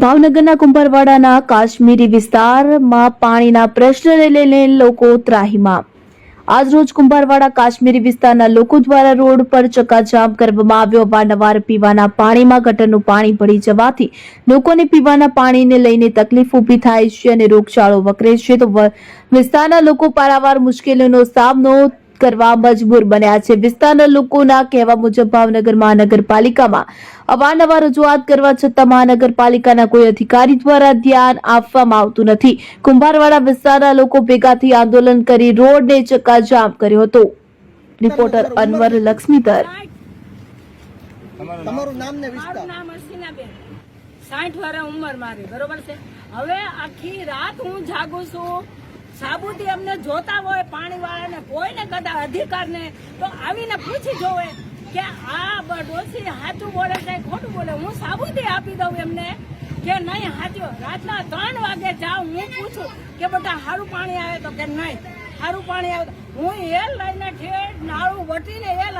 ભાવનગરના કુંભારવાડાના કાશ્મીરી વિસ્તારમાં પાણીના પ્રશ્નને લઈને લોકો ત્રાહીમાં. આજરોજ કુંભારવાડા કાશ્મીરી વિસ્તારના લોકો દ્વારા રોડ પર ચક્કાજામ કરવામાં આવ્યો. અવારનવાર પીવાના પાણીમાં ગટરનું પાણી ભળી જવાથી લોકોને પીવાના પાણીને લઈને તકલીફ ઊભી થાય છે અને રોગચાળો વકરે છે. તો વિસ્તારના લોકો પારાવાર મુશ્કેલીનો સામનો કરવા મજબૂર બન્યા છે. વિસ્તારના લોકોના કહેવા મુજબ ભાવનગર મહાનગરપાલિકામાં અવારનવાર રજૂઆત કરવા છતાં મહાનગરપાલિકાના કોઈ અધિકારી દ્વારા ધ્યાન આપવામાં આવતું નથી. કુંભારવાડા વિસ્તારના લોકો ભેગાથી આંદોલન કરી રોડને ચક્કાજામ કર્યો હતો. રિપોર્ટર અનવર લક્ષ્મીધર. તમારું નામ ને વિસ્તાર? નામ હસીનાબેન સાઠ વર્ષ ઉંમર મારી બરોબર છે? હવે આખી રાત હું જાગું છું. સાબુથી અમને જોતા હોય પાણી વાળાને કદા અધિકારને તો આવીને પૂછી જોવે કે આ ડોસી સાચું બોલે છે, ખોટું બોલે. હું સાબુતી આપી દઉં એમને કે નહીં સાચું રાતના ત્રણ વાગે જાઉં, હું પૂછું કે બેટા સારું પાણી આવે તો? કે નહીં સારું પાણી આવે હું એલ લઈને ઠેઠ નાળું વટીને એલ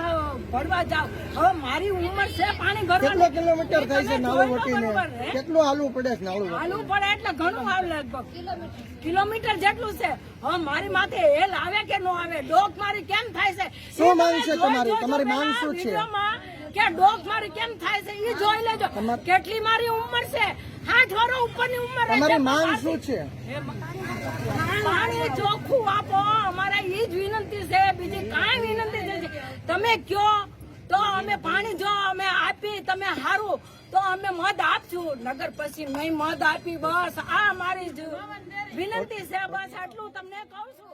ભરવા જાવ હવે મારી ઉંમર છે પાણી કેટલો કિલોમીટર થાય છે નાળું વટીને? કેટલું હાલવું પડે છે નાળું? હાલવું પડે એટલે ઘણું આવે લગભગ. કિલોમીટર જેટલું છે. હવે મારી માથે હેલ આવે કે ન આવે? ડોક મારી કેમ થાય છે? શું માંગ છે તમારી? તમારી માંગ શું છે? કે ડોક મારી કેમ થાય છે એ જોઈ લેજો. કેટલી મારી ઉંમર છે? સાઠ ઉપર ઉપરની ઉંમર તમારી માંગ શું છે? પાણી ચોખ્ખું આપો. અમારે એ જ વિનંતી છે બીજી કાંઈ વિનંતી નથી તમે કયો? તો અમે પાણી જો અમે આપી, તમે હારું. તો અમે મધ આપશું. નગર પછી નહીં મધ આપી, બસ આ મારી વિનંતી છે. બસ આટલું તમને કહું છું.